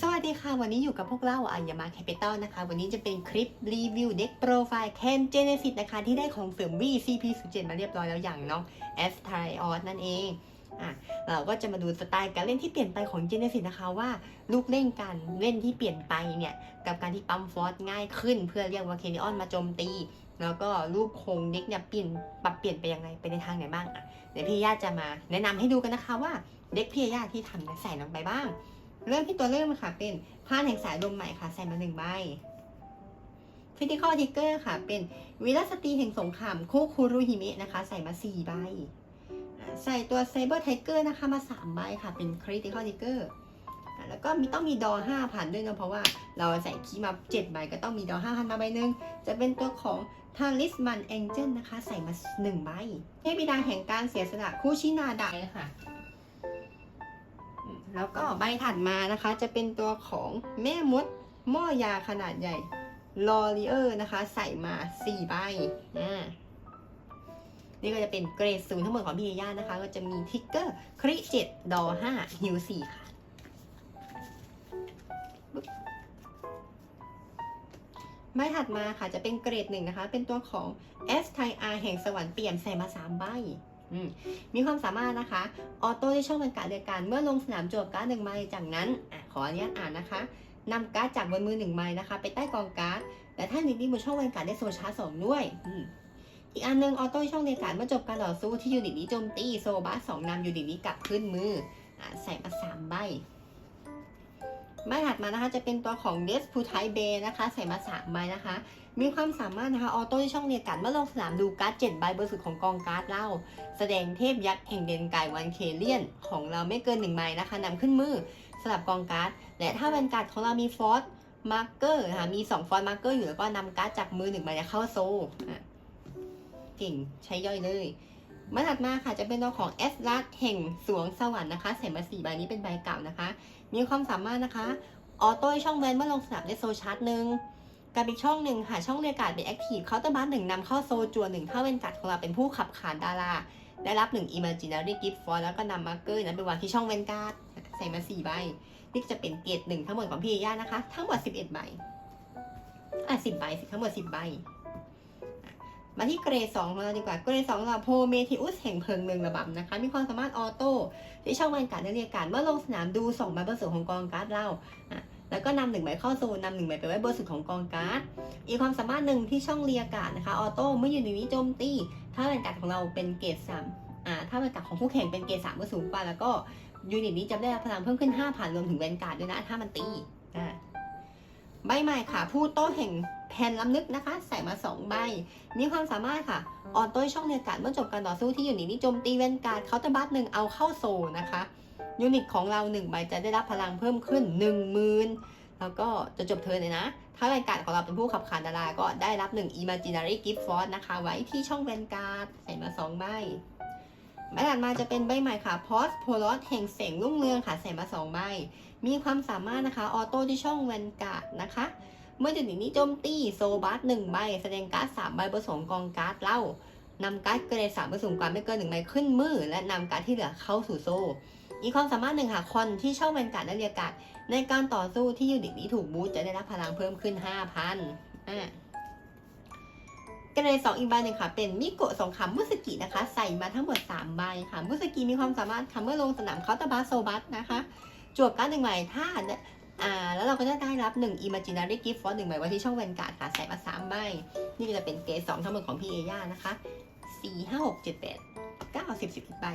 สวัสดีค่ะ วันนี้อยู่กับพวกเราอายามาแคปิตอลนะคะ วันนี้จะเป็นคลิปรีวิวเด็กโปรไฟล์แคนเจเนซิสนะคะ ที่ได้ของเสริม VCP07 มาเรียบร้อยแล้วอย่างน้อง S t r i o s นั่นเองอะเราก็จะมาดูสไตล์การเล่นที่เปลี่ยนไปของ Genesis นะคะว่าลูกเล่นการเล่นที่เปลี่ยนไปเนี่ย กับการที่ปั๊มฟอสง่ายขึ้น เพื่อเรียกว่าเคนิออนมาโจมตี แล้วก็รูปโครงเด็กเนี่ยเปลี่ยนปรับเปลี่ยนไปยังไงไปในทางไหนบ้างอะเดี๋ยวพี่ญาติจะมาแนะนำให้ดูกันนะคะว่าเด็กพี่ญาติที่ทำเนี่ยใส่ลงไปบ้าง เริ่มที่ตัวเริ่มค่ะ เป็นผ้าแห่งสายลมใหม่ค่ะ ใส่มาหนึ่งใบฟิติคอลทิกเกอร์ค่ะ เป็นวิลสตีแห่งสงครามคุคุรุฮิเมะนะคะ ใส่มาสี่ใบ ใส่ตัวไซเบอร์ไทเกอร์นะคะมา3ใบค่ะ เป็นคริติคอลทิกเกอร์แล้วก็มีต้องมีดอ5พันด้วยเนอะเพราะว่าเราใส่คีย์มา7ใบก็ต้องมีดอ5พันมาใบหนึ่งจะเป็นตัวของทาริสมันแองเจิลนะคะ ใส่มา1ใบเทพบิดาแห่งการเสียสละคูชินาไดค่ะ แล้วก็ใบถัดมานะคะ จะเป็นตัวของแม่มดหม้อยาขนาดใหญ่ลอรีเออร์นะคะ ใส่มา 4 ใบอ่านี่ก็จะเป็นเกรดศูนย์ทั้งหมดของพี่เอย่านะคะ ก็จะมีทิกเกอร์คริเจ็ดดอห้าฮิวสี่ค่ะ ใบถัดมาค่ะจะเป็นเกรดหนึ่งนะคะ เป็นตัวของ S ไท R แห่งสวรรค์เปี่ยมใส่มาสามใบ มีความสามารถนะคะ ออโต้ที่ช่องบรรยากาศเดียวกันเมื่อลงสนามโจทย์การ์ดหนึ่งใบจากนั้นอขออนุญาตอ่านนะคะนำการ์ดจากบนมือหนึ่งใบนะคะ ไปใต้กองการ์ด และถ้านนี้บนช่องบรรยากาศได้โซชาร์สองด้วยอีกอันหนึงออโต้ช่องในการเมื่อจบการต่อสู้ที่ยูนิตนี้โจมตีโซบาสสองนำยูนิตนี้กลับขึ้นมืออใส่มาสามใบ ใบถัดมานะคะจะเป็นตัวของเดสพูไทเบนะคะ ใส่มาสามใบนะคะ มีความสามารถนะคะออโต้ที่ช่องเรียกการเมื่อลงสนามดูการ์ดเจ็ดใบเบนสุดของกองการ์ดเล่า แสดงเทพยักษ์แห่งเดนกายวันเคเลียน ของเราไม่เกินหนึ่งใบนะคะนำขึ้นมือสลับกองการ์ดและถ้าเป็นการ์ดของเรามีฟอสมาร์เกอร์นะคะมี2ฟอสมาร์เกอร์อยู่แล้วก็นำการ์ดจากมือหนึ่งใบเข้าโซ่เก่งใช้ย่อยเลย มาถัดมาค่ะจะเป็นตัวของ S ลัดแห่งสวงสวรรค์นะคะใส่มาสี่ใบนี้เป็นใบเก่านะคะ มีความสามารถนะคะออโต้ช่องเวนเมื่อลงสนามได้โซชาร์จหนึ่งกับอีกช่องหนึ่งค่ะช่องเรียกการ์ดเป็นแอคทีฟเคาน์เตอร์บัสหนึ่งนำเข้าโซจัวหนึ่งถ้าเป็นการ์ดของเราเป็นผู้ขับขานดาราได้รับหนึ่ง Imaginary Gift for แล้วก็นำมาร์เกอร์นั้นไปวางที่ช่องเวนการ์ดใส่มาสี่ใบนี่จะเป็นเกรดหนึ่งทั้งหมดของพี่ย่านะคะ ทั้งหมดสิบเอ็ดใบอะสิบใบสิทั้งหมดสิบใบ มาที่เกรดสองของเราดีกว่า เกรดสองเราโพเมทิอุสแห่งเพลิงเมืองระบำนะคะ มีความสามารถออโต้ที่ช่องบรรยากาศและเรียกการเมื่อลงสนามดูสองใบบนสุดของกองการ์ดเราอะแล้วก็นำหนึ่งใบเข้าโซนนำหนึ่งใบไปไว้บนสุดของกองการ์ด อีกความสามารถหนึ่งที่ช่องเรียการ์ดนะคะ ออโต้เมื่ออยู่ในนี้โจมตี ถ้าบรรยากาศของเราเป็นเกรดสามอ่า ถ้าบรรยากาศของคู่แข่งเป็นเกรดสามก็สูงกว่า แล้วก็ยูนิตนี้จะได้พลังเพิ่มขึ้น5,000รวมถึงแวนการ์ดด้วยนะ ถ้ามันตี อ่า ใบใหม่ค่ะ ผู้โต้แห่งแผ่นล้ำลึกนะคะ ใส่มาสองใบ มีความสามารถค่ะ ออนโต้ช่องเรียกกาดเมื่อจบการต่อสู้ที่อยูนิตนี้โจมตีแวนการ์ดเคาน์เตอร์บัสหนึ่งเอาเข้าโซนะคะ ยูนิตของเราหนึ่งใบจะได้รับพลังเพิ่มขึ้นหนึ่งหมื่นแล้วก็จะจบเทิร์นเลยนะ ถ้าแวนการ์ดของเราเป็นผู้ขับขานดาราก็ได้รับหนึ่ง Imaginary Gift Force นะคะ ไว้ที่ช่องแวนการ์ดใส่มาสองใบ ใบถัดมาจะเป็นใบใหม่ค่ะ p o s p o l o s แห่งแสงรุ่งเรืองค่ะใส่มาสองใบ มีความสามารถนะคะ ออโต้ที่ช่องแวนการ์ดนะคะ เมื่อจุดนี้โจมตีโซบัสหนึ่งใบ แสดงการ์ดสามใบบนสองกองการ์ดเล่านำการ์ดเกรดสามผสมกว่าไม่เกินหนึ่งใบขึ้นมือ และนำการ์ดที่เหลือเข้าสู่โซอีกความสามารถหนึ่งค่ะคอนที่ช่องแวนการ์ดและเรียกการ์ดในการต่อสู้ที่ยูนิตนี้ถูกบูสต์จะได้รับพลังเพิ่มขึ้น 5,000อ่า กรดสองอีกใบหนึ่งค่ะ เป็นมิโกะสองครามุสกินะคะ ใส่มาทั้งหมด 3 ใบค่ะ มุสกิมีความสามารถค่ะเมื่อลงสนามเคาน์เตอร์บัสโซบัสนะคะ จวบการ์ดหนึ่งใบถ้าอ่าแล้วเราก็จะได้รับ1 Imaginary Gift for 1ใบไว้ที่ช่องแวนการ์ดค่ะ ใส่มา 3 ใบ นี่ก็จะเป็นเกรด2ทั้งหมดของพี่เอย่านะคะ4 5 6 7 8 9 10 11ใบ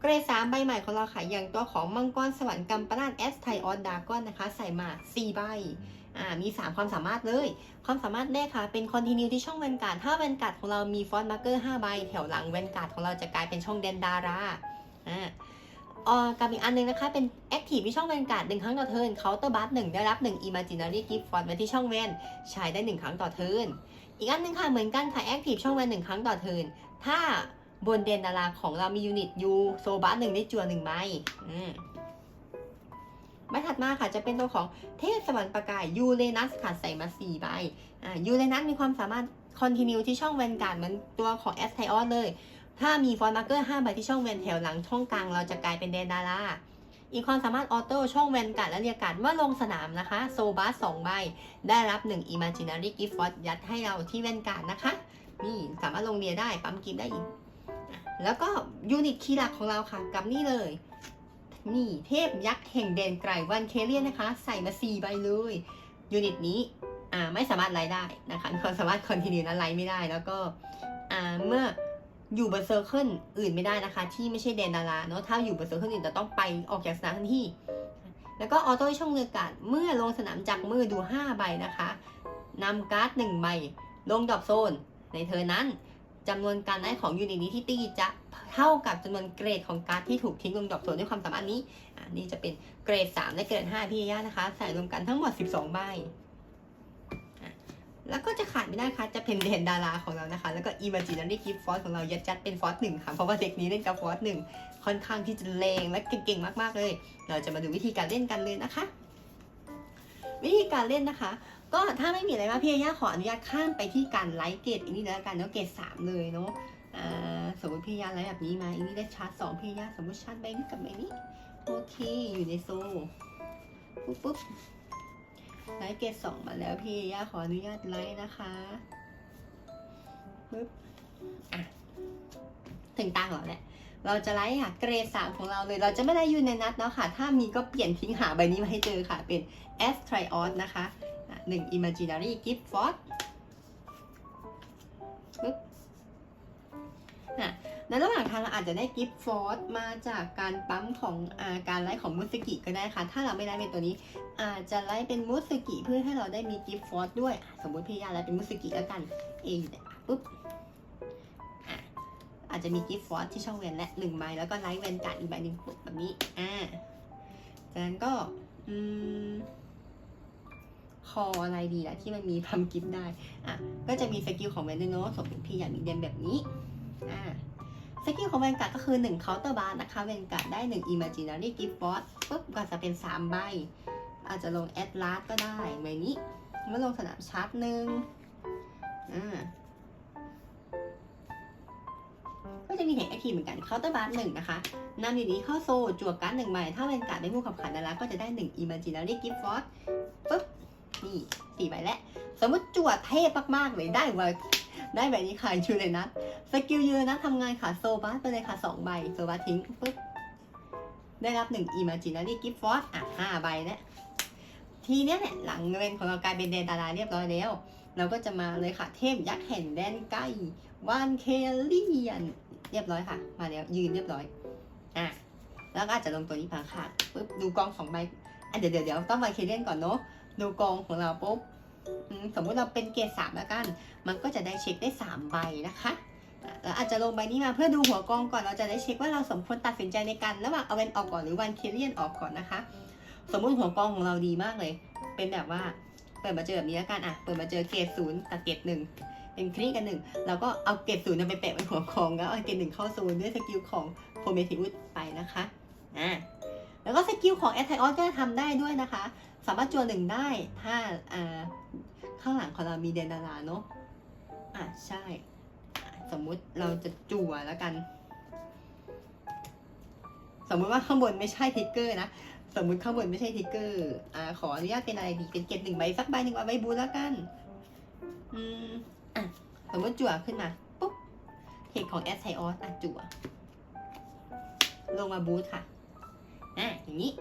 เกรด3ใบใหม่ของเราค่ะอย่างตัวของมังกรสวรรค์กัมปนาตแอสไทออสดากอนนะคะ ใส่มา 4 ใบ มี 3 ความสามารถเลย ความสามารถแรกค่ะ เป็นคอนติเนียที่ช่องแวนการ์ดถ้าแวนการ์ดของเรามีฟอนต์มาร์เกอร์5ใบ แถวหลังแวนการ์ดของเราจะกลายเป็นช่องแดนดาราอ่าออกับอีกอันหนึงนะคะ เป็น Active ที่ช่องแวนการ์ดหนึ่งครั้งต่อเทิร์น Counter Bar หนึ่งได้รับหนึ่ง Imaginary Gift Font ไว้ที่ช่องแวนใช้ได้หนึ่งครั้งต่อเทิร์นอีกอันหนึงค่ะเหมือนกันค่ะ Active ช่องแวนหนึ่งครั้งต่อเทิร์นถ้าบนเดนดาราของเรามียูนิตยูโซบาร์หนึ่งได้จัวหนึ่งใบอืม ใบถัดมาค่ะจะเป็นตัวของเทพสวรรค์ประกายยูเรนัสค่ะใส่มาสี่ใบอ่ายูเรนัสมีความสามารถคอนติเนียที่ช่องแวนการ์ดเหมือนตัวของแอสไทออนเลย ถ้ามีฟอนต์มาร์เกอร์5ใบที่ช่องแวนแถวหลังช่องกลางเราจะกลายเป็นเดนดาราอีกความสามารถออโต้ช่องแวนการ์ดและเรียกการ์ดเมื่อลงสนามนะคะโซบาสองใบ ได้รับ1 Imaginary Gift Font ยัดให้เราที่แวนการ์ดนะคะนี่สามารถลงเรียได้ปั๊มกิฟต์ได้อีก แล้วก็ยูนิตคีย์หลักของเราค่ะกับนี่เลย นี่เทพยักษ์แห่งแดนไกลวันเคเลียนนะคะ ใส่มา4ใบเลยยูนิตนี้อ่าไม่สามารถไล่ได้นะคะมีความสามารถคอนติเนียนะไล่ไม่ได้แล้วก็อ่าเมื่ออยู่บนเซอร์เคิลอื่นไม่ได้นะคะ ที่ไม่ใช่แดนดาราเนาะถ้าอยู่บนเซอร์เคิลอื่นจะต้องไปออกจากสนามทันทีแล้วก็ออโต้ช่องเลือกการ์ดเมื่อลงสนามจากมือดู 5 ใบนะคะนำการ์ด1ใบลงดรอปโซนในเธอนั้น จำนวนการได้ของยูนิตนี้ที่ตีจะเท่ากับจำนวนเกรดของการ์ดที่ถูกทิ้งลงดอปโซนด้วยความสามารถนี้อ่านี่จะเป็นเกรด 3 และเกรด 5 พี่ย่านะคะ ใส่รวมกันทั้งหมด 12 ใบอะแล้วก็จะขาดไม่ได้ค่ะ จะเป็นเดนดาราของเรานะคะ แล้วก็ Imaginary Gift Force ของเรายัดจัดเป็นฟอสหนึ่งค่ะ เพราะว่าเด็กนี้เล่นกับฟอสหนึ่งค่อนข้างที่จะแรงและเก่งๆมากๆเลย เราจะมาดูวิธีการเล่นกันเลยนะคะ วิธีการเล่นนะคะ ก็ถ้าไม่มีอะไรมากพี่ย่าขออนุญาตข้ามไปที่การไลท์เกรดอีกนิดแล้วกันเนาะเกรดสามเลยเนาะสมมติพี่ย่าไลท์แบบนี้มาอีกนี่ได้ชาร์จสองพี่ย่าสมมติชาร์จใบนี้กับใบนี้โอเคอยู่ในโซ่ปุ๊บปุ๊บไลท์เกรดสองมาแล้วพี่ย่าขออนุญาตไลท์นะคะปุ๊บอะถึงตาของเราแหละเราจะไลท์ค่ะเกรดสามของเราเลย เราจะไม่ได้อยู่ในนัดเนาะค่ะ ถ้ามีก็เปลี่ยนทิ้งหาใบนี้มาให้เจอค่ะ เป็น S t r i o s นะคะ หนึ่ง Imaginary Gift Fort ปึ๊บอะในระหว่างทางเราอาจจะได้ Gift Fort มาจากการปั๊มของอาการไลท์ของมุสกิก็ได้ค่ะ ถ้าเราไม่ได้เป็นตัวนี้ อาจจะไลท์เป็นมุสกิเพื่อให้เราได้มี Gift Fort ด้วย สมมติพี่ยาไลท์เป็นมุสกิแล้วกัน A ออปุ๊บอาจจะมีกิฟต์ฟอร์ที่ช่องเวนและหนึ่งใบแล้วก็ไลท์เวนการ์ดอีกใบหนึ่งแบบนี้ อ่าจากนั้นก็ อืม คออะไรดีล่ะที่มันมีพัมกิฟต์ได้อะก็จะมีสกิลของแวนด้วยเนาะสมมติพี่อยากมีเดนแบบนี้อ่าสกิลของแวนการ์ดก็คือ1 counter bar นะคะแวนการ์ดได้ 1 imaginary gift box ปุ๊บก็จะเป็น 3 ใบ อาจจะลงแอดลาสก็ได้ใบนี้เมื่อลงสนามชาร์จหนึ่งอ่าก็จะมีเหตุแอคทีฟเหมือนกันเคาน์เตอร์บาร์หนึ่งนะคะนำอยู่นี้เข้าโซจั่วการ์ดหนึ่งใบ ถ้าเป็นการ์ดเป็นผู้ขับขันแล้วก็จะได้หนึ่ง imaginary gift force ปุ๊บ นี่สี่ใบแล้วสมมติจั่วเทพมากๆเลยได้ไวได้แบบนี้ค่ะชูเลยนะสกิลยูนะทำงานค่ะโซบาร์ไปเลยค่ะสองใบโซบาร์ทิ้งปุ๊บได้รับหนึ่ง imaginary gift f o r อะห้าใบแล้วทีเนี้ยเนี่ยหลังเงินของเรากลายเป็นเดนดาราเรียบร้อยแล้ว เราก็จะมาเลยค่ะ เทพยักษ์แห่งแดนใกล้ วานเคเลียน เรียบร้อยค่ะ มาแล้วยืนเรียบร้อย อะ แล้วก็อาจจะลงตัวนี้พังค่ะปุ๊บ ดูกองสองใบอะเดี๋ยวเดี๋ยวเดี๋ยวต้องไปเคเลียนก่อนเนาะ ดูกองของเราปุ๊บสมมุติเราเป็นเกรดสามแล้วกัน มันก็จะได้เช็คได้สามใบนะคะแล้วอาจจะลงใบนี้มาเพื่อดูหัวกองก่อนเราจะได้เช็คว่าเราสมควรตัดสินใจในการระหว่างเอาเวนออกก่อนหรือวันเคเลียนออกก่อนนะคะ สมมุติหัวกองของเราดีมากเลย เป็นแบบว่าเปิดมาเจอแบบนี้แล้วกันอะเปิดมาเจอเกรดศูนย์กับเกรดหนึ่งเป็นคลิกกันหนึ่งเราก็เอาเกรดศูนย์ไปแปะไว้หัวกองแล้วเอาเกรดหนึ่งเข้าศูนย์ด้วยสกิลของโพเมทิอุสไปนะคะอ่าแล้วก็สกิลของแอทไทออสก็จะทำได้ด้วยนะคะ สามารถจวนหนึ่งได้ ถ้าอ่าข้างหลังของเรามีเดนาราเนาะอะใช่ สมมุติเราจะจั่วแล้วกัน สมมุติว่าข้างบนไม่ใช่ทิกเกอร์นะ สมมุติข้างบนไม่ใช่ทิกเกอร์อ่าขออนุญาตเป็นอะไรดีเป็นเกตหนึ่งใบสักใบหนึ่งเอาไว้บูแล้วกัน อืมอะสมมติจั่วขึ้นมาปุ๊บเหตุของแอสไทออสอะจั่วลงมาบูทค่ะอะอย่างนี้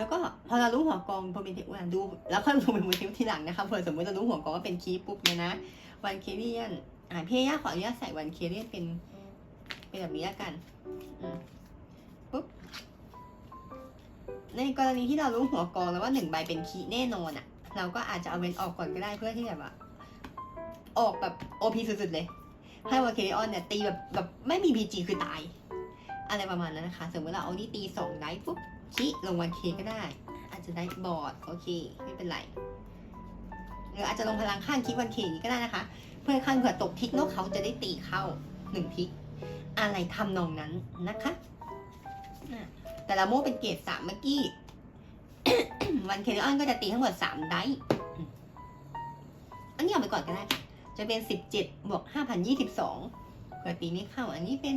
แล้วก็พอเรารู้หัวกองพอเป็นเทวันดูแล้วค่อยลงเป็นโมูทิวทีหลังนะคะเผื่อสมมติเรารู้หัวกองว่าเป็นคีปุ๊บเนี่ยนะวันเคเรียนอ่าพี่ย่าขออนุญาตใส่วันเคเรียนเป็นเป็นแบบนี้ละกันปุ๊บในกรณีที่เรารู้หัวกองแล้วว่าหนึ่งใบเป็นคีแน่นอนอะ่ะเราก็อาจจะเอาเวนออกก่อนก็ได้เพื่อที่แบบว่าออกแบบโอพีสุดๆเลย ให้วาเคเรออนเนี่ยตีแบบแบบไม่มีพีจีคือตาย อะไรประมาณนั้นนะคะ สมมติเราเอานี่ตีสองไดส์ปุ๊บ ชี้ลงวันเคก็ได้ อาจจะได้บอร์ดโอเคไม่เป็นไรหรืออาจจะลงพลังข้างคิวันเคนี้ก็ได้นะคะ เพื่อข้างเผื่อตกทิกนกเขาจะได้ตีเข้าหนึ่งทิก อะไรทำนองนั้นนะคะแต่ละโม่เป็นเกรดสามเมื่อกี้วันเคเดออนก็จะตีทั้งหมดสามไดส์อันนี้เอาไปก่อนก็ได้ จะเป็นสิบเจ็ดบวกห้าพันยี่สิบสองเผื่อตีไม่เข้า อันนี้เป็น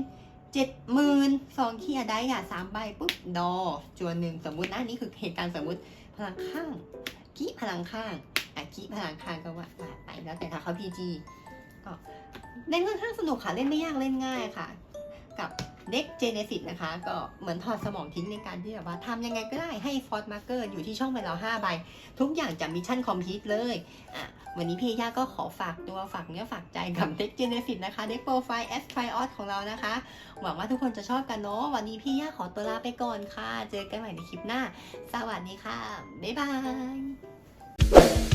เจ็ดหมื่นสองคีย์อะได้อะสามใบปุ๊บดอจวนหนึ่งสมมุตินะอันนี่คือเหตุการณ์สมมุติพลังข้างกี้พลังข้างอะกี้พลังข้างก็ว่าว่าไปแล้วแต่ถ้าเขาพีจีก็เล่นค่อนข้างสนุกค่ะเล่นไม่ยากเล่นง่ายค่ะ กับ เด็กเจเนซิสนะคะ ก็เหมือนถอดสมองทิ้งในการที่แบบว่าทำยังไงก็ได้ให้ฟอร์ดมาร์เกอร์อยู่ที่ช่องไปแล้ว5ใบ ทุกอย่างจะมิชชั่นคอมพลีทเลยอะวันนี้พี่ย่าก็ขอฝากตัวฝากเนื้อฝากใจกับเด็กเจเนซิสนะคะเด็กโปรไฟล์ S t r i o s ของเรานะคะ หวังว่าทุกคนจะชอบกันเนาะวันนี้พี่ย่าขอตัวลาไปก่อนค่ะ เจอกันใหม่ในคลิปหน้า สวัสดีค่ะ บ๊ายบาย